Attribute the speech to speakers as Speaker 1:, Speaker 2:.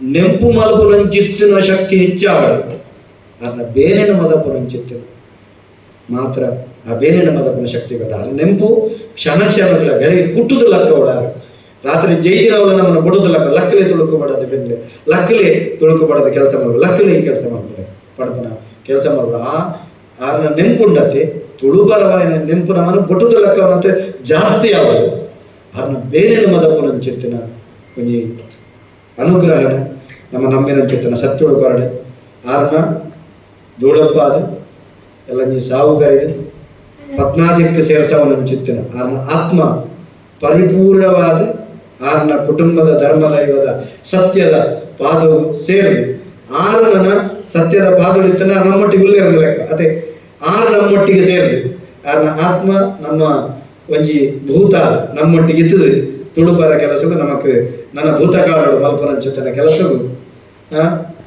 Speaker 1: ನೆಂಪು ಮಲ್ಪುನಂಚಿತ್ತಿನ ಶಕ್ತಿ ಹೆಚ್ಚಾಗದು ಅದನ್ನ ಬೇರೆನ ಮದಪುನಂಚಿತ್ತಿನ ಮಾತ್ರ ಆ ಬೇರೆನ ಮದಪುನ ಶಕ್ತಿ ಗೊತ್ತ? ಅದು ನೆಂಪು ಕ್ಷಣ ಕ್ಷಣಗಳ ಬೆಳಗ್ಗೆ ಕುಟ್ಟುದು ಲಕ್ಕ ಓಡಾರು ರಾತ್ರಿ ಜೈದಿನವಲ್ಲ ನಮ್ಮನ್ನು ಬಿಡುದು ಲಕ್ಕ ಲಕ್ಕಲೆ ತುಳುಕುಬಾಡದು ಬೆನ್ಲೆ ಲಕ್ಕಲೆ ತುಳುಕುಬಾಡದ ಕೆಲಸ ಮಾಡುವ ಲಕ್ಕಲೆ ಈ ಕೆಲಸ ಮಾಡ್ತಾರೆ ಪಡಪನ ಕೆಲಸ ಮಾಡುವ ಆ ಅದನ್ನ ನೆಂಪುಂಡತೆ ತುಳುಬರವಾಯಿನ ನೆಂಪು ನಮ್ಮನ್ನು ಬುಟ್ಟುದು ಲೆಕ್ಕವನ್ನಂತೆ ಜಾಸ್ತಿ ಆಗೋದು ಅದನ್ನ ಬೇನೆನ ಮದಪುನಂಚಿತ್ತಿನ ಒಂಜಿ ಅನುಗ್ರಹನ ನಮ್ಮ ನಂಬಿನ ಚಿತ್ತನ ಕಾರಣ ಕೊರಡೆ. ಆರ್ನ ಅದು ಎಲ್ಲ ನೀ ಪದ್ಮಾಜಕ್ಕೆ ಸೇರಿಸಾವು ನಮ್ಮ ಚಿತ್ತನ ಆರ್ನ ಆತ್ಮ ಪರಿಪೂರ್ಣವಾದ ಆರ್ನ ಕುಟುಂಬದ ಧರ್ಮದೈವದ ಸತ್ಯದ ಪಾದವು ಸೇರಿದೆ ಆರ್ನ ಸತ್ಯದ ಪಾದಗಳಿತ್ತನ ನಮ್ಮೊಟ್ಟಿಗೆ ಉಲ್ಲೇ ಲೆಕ್ಕ. ಅದೇ ಆರ್ ನಮ್ಮೊಟ್ಟಿಗೆ ಸೇರಿದೆ ಆರ್ನ ಆತ್ಮ ನಮ್ಮ ಒಂಜಿ ಭೂತ ನಮ್ಮೊಟ್ಟಿಗೆ ಇದ್ದದು ತುಳುಬರ ಕೆಲಸವು ನಮಗೆ ನನ್ನ ಭೂತಕಾಲಗಳು ಮಲ್ಪನ ಜೊತೆನ ಕೆಲಸವು